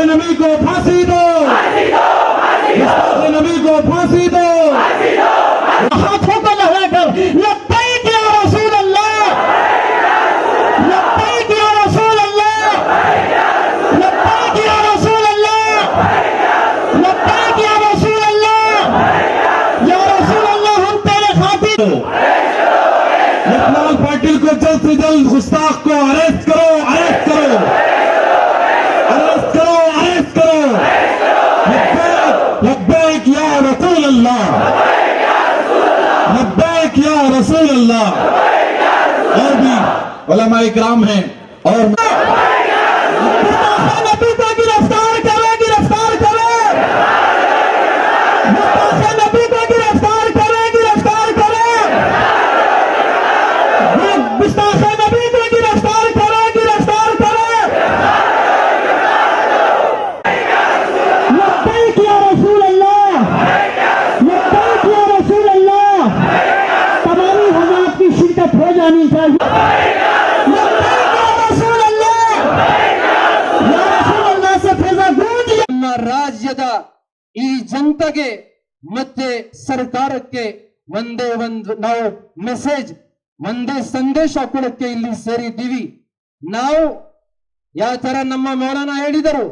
गुस्ताखे नबी को फांसी दो गुस्ताखे नबी को फांसी दो हाथों को लहराकर लब्बैक या रसूल अल्लाह लब्बैक या रसूल अल्लाह लब्बैक या रसूल अल्लाह लब्बैक या रसूल अल्लाह या रसूल अल्लाह हम तेरे खातिर पाटिल को जल्द से जल्द गुस्ताख को अरेस्ट करो अरेस्ट करो अरेस्ट يا رسول الله لبیک یا رسول اللہ اور بھی علماء اکرام ہیں اور گرفتار ಪ್ರಧಾನಿ ನಮ್ಮ ರಾಜ್ಯದ ಈ ಜನತೆಗೆ ಮತ್ತೆ ಸರ್ಕಾರಕ್ಕೆ ಒಂದೇ ಒಂದು ನಾವು ಮೆಸೇಜ್ ಒಂದೇ ಸಂದೇಶ ಕೊಡಕ್ಕೆ ಇಲ್ಲಿ ಸೇರಿದ್ದೀವಿ. ನಾವು ಯಾವ ತರ ನಮ್ಮ ಮೌಲಾನ ಹೇಳಿದರು?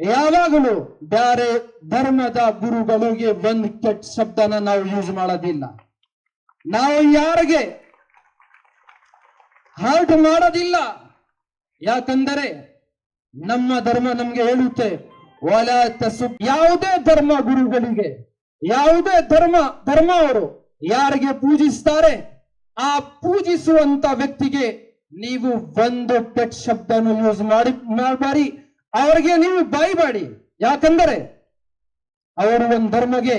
ಯಾವಾಗಲೂ ಬೇರೆ ಧರ್ಮದ ಗುರುಗಳಿಗೆ ಒಂದು ಕೆಟ್ಟ ಶಬ್ದನ ನಾವು ಯೂಸ್ ಮಾಡೋದಿಲ್ಲ. ನಾವು ಯಾರಿಗೆ ಹರ್ಟ್ ಮಾಡೋದಿಲ್ಲ. ಯಾಕಂದರೆ ನಮ್ಮ ಧರ್ಮ ನಮ್ಗೆ ಹೇಳುತ್ತೆ ಒಲ ತಸು ಯಾವುದೇ ಧರ್ಮ ಗುರುಗಳಿಗೆ, ಯಾವುದೇ ಧರ್ಮ ಧರ್ಮ ಅವರು ಯಾರಿಗೆ ಪೂಜಿಸ್ತಾರೆ, ಆ ಪೂಜಿಸುವಂತ ವ್ಯಕ್ತಿಗೆ ನೀವು ಒಂದು ಪೆಟ್ ಶಬ್ದನು ಯೂಸ್ ಮಾಡಿ, ಮಾಡಬಾರಿ. ಅವರಿಗೆ ನೀವು ಬಾಯ್ಬೇಡಿ. ಯಾಕಂದರೆ ಅವರು ಒಂದು ಧರ್ಮಗೆ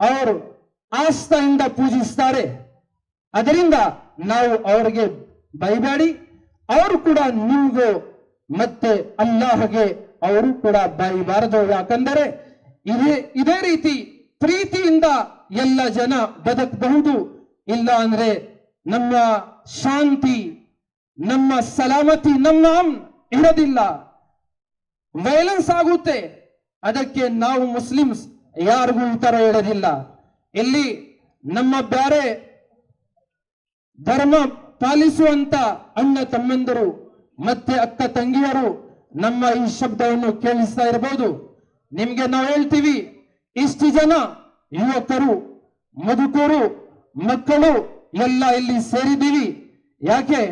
ಅವರು ಆಸ್ಥೆಯಿಂದ ಪೂಜಿಸ್ತಾರೆ. ಅದರಿಂದ ನಾವು ಅವರಿಗೆ ಬೈಬೇಡಿ ಅವರು ಕೂಡ ನಿಮ್ಗೂ ಮತ್ತೆ ಅಲ್ಲಾಹಗೆ ಅವರು ಕೂಡ ಬೈಬಾರದು ಯಾಕಂದರೆ ಇದೇ ಇದೇ ರೀತಿ ಪ್ರೀತಿಯಿಂದ ಎಲ್ಲ ಜನ ಬದುಕಬಹುದು. ಇಲ್ಲ ಅಂದ್ರೆ ನಮ್ಮ ಶಾಂತಿ, ನಮ್ಮ ಸಲಾಮತಿ, ನಮ್ಮ ಇರೋದಿಲ್ಲ. ವೈಲೆನ್ಸ್ ಆಗುತ್ತೆ. ಅದಕ್ಕೆ ನಾವು ಮುಸ್ಲಿಮ್ಸ್ ಯಾರಿಗೂ ಈ ತರ ಹೇಳೋದಿಲ್ಲ. ಇಲ್ಲಿ ನಮ್ಮ ಬ್ಯಾರೆ ಧರ್ಮ ಪಾಲಿಸುವಂತ ಅಣ್ಣ ತಮ್ಮಂದರು, ಮತ್ತೆ ಅಕ್ಕ ತಂಗಿಯರು ನಮ್ಮ ಈ ಶಬ್ದವನ್ನು ಕೇಳಿಸ್ತಾ ಇರಬಹುದು. ನಿಮ್ಗೆ ನಾವು ಹೇಳ್ತೀವಿ, ಇಷ್ಟು ಜನ ಯುವಕರು, ಮುದುಕರು, ಮಕ್ಕಳು ಎಲ್ಲ ಇಲ್ಲಿ ಸೇರಿದ್ದೀವಿ. ಯಾಕೆ?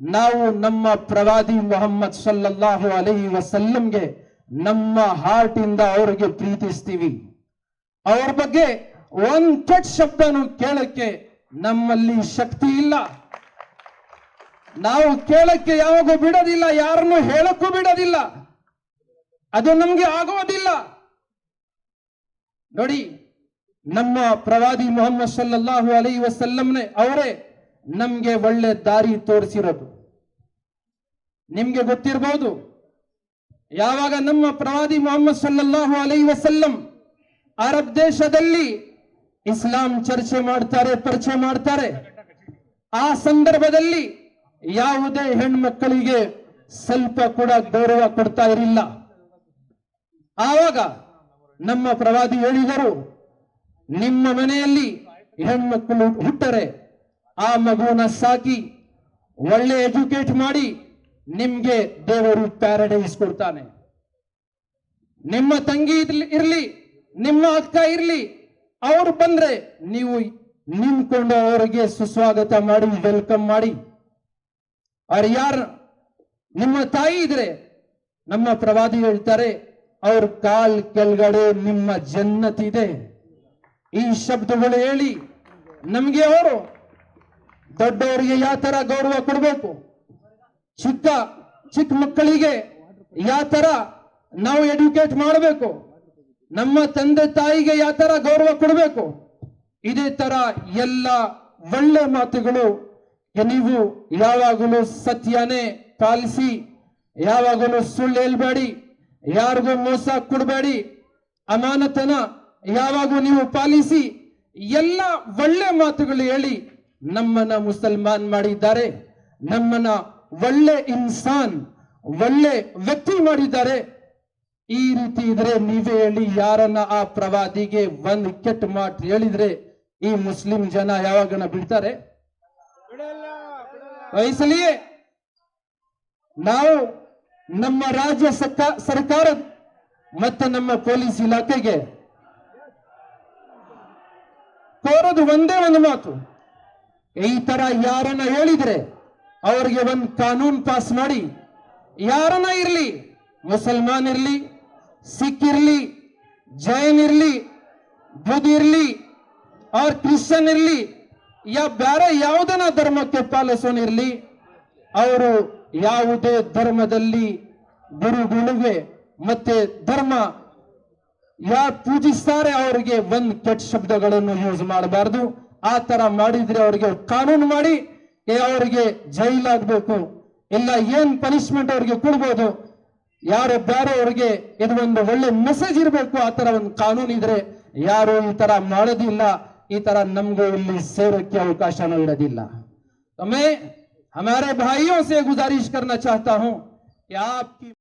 ನಾವು ನಮ್ಮ ಪ್ರವಾದಿ ಮೊಹಮ್ಮದ್ ಸಲ್ಲಲ್ಲಾಹು ಅಲಹಿ ವಸಲ್ಲಂಗೆ ನಮ್ಮ ಹಾರ್ಟ್ ಇಂದ ಅವರಿಗೆ ಪ್ರೀತಿಸ್ತೀವಿ. ಅವ್ರ ಬಗ್ಗೆ ಒಂದ್ ಕೆಟ್ಟ ಶಬ್ದನು ಕೇಳಕ್ಕೆ ನಮ್ಮಲ್ಲಿ ಶಕ್ತಿ ಇಲ್ಲ. ನಾವು ಕೇಳಕ್ಕೆ ಯಾವಾಗೂ ಬಿಡೋದಿಲ್ಲ, ಯಾರನ್ನು ಹೇಳಕ್ಕೂ ಬಿಡೋದಿಲ್ಲ. ಅದು ನಮ್ಗೆ ಆಗೋದಿಲ್ಲ. ನೋಡಿ, ನಮ್ಮ ಪ್ರವಾದಿ ಮೊಹಮ್ಮದ್ ಸಲ್ಲಾಹು ಅಲೈ ವಸಲ್ಲಂನೆ ಅವರೇ ನಮ್ಗೆ ಒಳ್ಳೆ ದಾರಿ ತೋರಿಸಿರೋದು. ನಿಮ್ಗೆ ಗೊತ್ತಿರಬಹುದು ಯಾವಾಗ ನಮ್ಮ ಪ್ರವಾದಿ ಮೊಹಮ್ಮದ್ ಸಲ್ಲಾಹು ಅಲೈ ವಸಲ್ಲಂ ಅರಬ್ ದೇಶದಲ್ಲಿ ಇಸ್ಲಾಂ ಚರ್ಚೆ ಮಾಡ್ತಾರೆ, ಪರಿಚಯ ಮಾಡ್ತಾರೆ, ಆ ಸಂದರ್ಭದಲ್ಲಿ ಯಾವುದೇ ಹೆಣ್ಮಕ್ಕಳಿಗೆ ಸ್ವಲ್ಪ ಕೂಡ ಗೌರವ ಕೊಡ್ತಾ ಇರಲಿಲ್ಲ. ಆವಾಗ ನಮ್ಮ ಪ್ರವಾದಿ ಹೇಳಿದರು, ನಿಮ್ಮ ಮನೆಯಲ್ಲಿ ಹೆಣ್ಮಕ್ಕಳು ಹುಟ್ಟರೆ ಆ ಮಗುವನ್ನ ಸಾಕಿ, ಒಳ್ಳೆ ಎಜುಕೇಟ್ ಮಾಡಿ ನಿಮ್ಗೆ ದೇವರು ಪ್ಯಾರಡೈಸ್ ಕೊಡ್ತಾನೆ. ನಿಮ್ಮ ತಂಗಿ ಇರ್ಲಿ- ನಿಮ್ಮ ಅಕ್ಕ ಇರ್ಲಿ, ಅವ್ರು ಬಂದ್ರೆ ನೀವು ನಿಂತ್ಕೊಂಡು ಅವರಿಗೆ ಸುಸ್ವಾಗತ ಮಾಡಿ, ವೆಲ್ಕಮ್ ಮಾಡಿ. ಅವ್ರು ಯಾರ? ನಿಮ್ಮ ತಾಯಿ ಇದ್ರೆ ನಮ್ಮ ಪ್ರವಾದಿ ಹೇಳ್ತಾರೆ, ಅವ್ರ ಕಾಲ್ ಕೆಳಗಡೆ ನಿಮ್ಮ ಜನ್ನತ್ ಇದೆ ಈ ಶಬ್ದಗಳು ಹೇಳಿ ನಮ್ಗೆ ಅವರು ದೊಡ್ಡವರಿಗೆ ಯಾವ ತರ ಗೌರವ ಕೊಡಬೇಕು? ಚಿಕ್ಕ ಚಿಕ್ಕ ಮಕ್ಕಳಿಗೆ ಯಾವ ತರ ನಾವು ಎಡ್ಯುಕೇಟ್ ಮಾಡಬೇಕು? ನಮ್ಮ ತಂದೆ ತಾಯಿಗೆ ಯಾವ ತರ ಗೌರವ ಕೊಡಬೇಕು? ಇದೇ ತರ ಎಲ್ಲ ಒಳ್ಳೆ ಮಾತುಗಳು ನೀವು ಯಾವಾಗಲೂ ಸತ್ಯನೇ ಪಾಲಿಸಿ, ಯಾವಾಗಲೂ ಸುಳ್ಳು ಹೇಳ್ಬೇಡಿ, ಯಾರಿಗೂ ಮೋಸ ಕೊಡಬೇಡಿ. ಅಮಾನತನ ಯಾವಾಗೂ ನೀವು ಪಾಲಿಸಿ, ಎಲ್ಲ ಒಳ್ಳೆ ಮಾತುಗಳು ಹೇಳಿ ನಮ್ಮನ್ನ ಮುಸಲ್ಮಾನ್ ಮಾಡಿದ್ದಾರೆ. ನಮ್ಮನ್ನ ಒಳ್ಳೆ ಇನ್ಸಾನ್, ಒಳ್ಳೆ ವ್ಯಕ್ತಿ ಮಾಡಿದ್ದಾರೆ. ಈ ರೀತಿ ಇದ್ರೆ ನೀವೇ ಹೇಳಿ ಯಾರನ್ನ ಆ ಪ್ರವಾದಿಗೆ ಒಂದು ಕೆಟ್ಟ ಮಾತು ಹೇಳಿದ್ರೆ ಈ ಮುಸ್ಲಿಂ ಜನ ಯಾವಾಗನ ಬಿಡ್ತಾರೆ ವಹಿಸಲಿಯೇ ನಾವು ನಮ್ಮ ರಾಜ್ಯ ಸರ್ಕ- ಸರ್ಕಾರ ಮತ್ತು ನಮ್ಮ ಪೊಲೀಸ್ ಇಲಾಖೆಗೆ ಕೋರೋದು ಒಂದೇ ಒಂದು ಮಾತು. ಈ ತರ ಯಾರನ್ನ ಹೇಳಿದ್ರೆ ಅವರಿಗೆ ಒಂದು ಕಾನೂನು ಪಾಸ್ ಮಾಡಿ. ಯಾರನ್ನ ಇರ್ಲಿ, ಮುಸಲ್ಮಾನ್ ಇರ್ಲಿ, ಸಿಖ್ ಇರ್ಲಿ, ಜೈನ್ ಇರ್ಲಿ ಬುದ್ಧ ಇರ್ಲಿ ಅವ್ರ ಕ್ರಿಶ್ಚಿಯನ್ ಇರ್ಲಿ ಯಾ ಬೇರೆ ಯಾವುದನ ಧರ್ಮಕ್ಕೆ ಪಾಲಿಸೋನಿರಲಿ, ಅವರು ಯಾವುದೇ ಧರ್ಮದಲ್ಲಿ ಗುರುಗುಳುವೆ, ಮತ್ತೆ ಧರ್ಮ ಯಾ ಪೂಜಿಸ್ತಾರೆ ಅವರಿಗೆ ಒಂದ್ ಕೆಟ್ಟ ಶಬ್ದಗಳನ್ನು ಯೂಸ್ ಮಾಡಬಾರ್ದು. ಆ ತರ ಮಾಡಿದ್ರೆ ಅವರಿಗೆ ಕಾನೂನು ಮಾಡಿ ಅವರಿಗೆ ಜೈಲಾಗಬೇಕು. ಇಲ್ಲ ಏನ್ ಪನಿಷ್ಮೆಂಟ್ ಅವ್ರಿಗೆ ಕೊಡ್ಬೋದು. ಯಾರು ಬೇರೆ ಅವ್ರಿಗೆ ಇದು ಒಂದು ಒಳ್ಳೆ ಮೆಸೇಜ್ ಇರಬೇಕು, ಆ ತರ ಒಂದು ಕಾನೂನು ಇದ್ರೆ, ಯಾರು ಈ ತರ ಮಾಡೋದಿಲ್ಲ. ಈ ತರ ನಮ್ಗೂ ಇಲ್ಲಿ ಸೇರೋಕ್ಕೆ ಅವಕಾಶನೂ ಇರೋದಿಲ್ಲ तो मैं हमारे भाइयों से गुजारिश करना चाहता हूं कि आपकी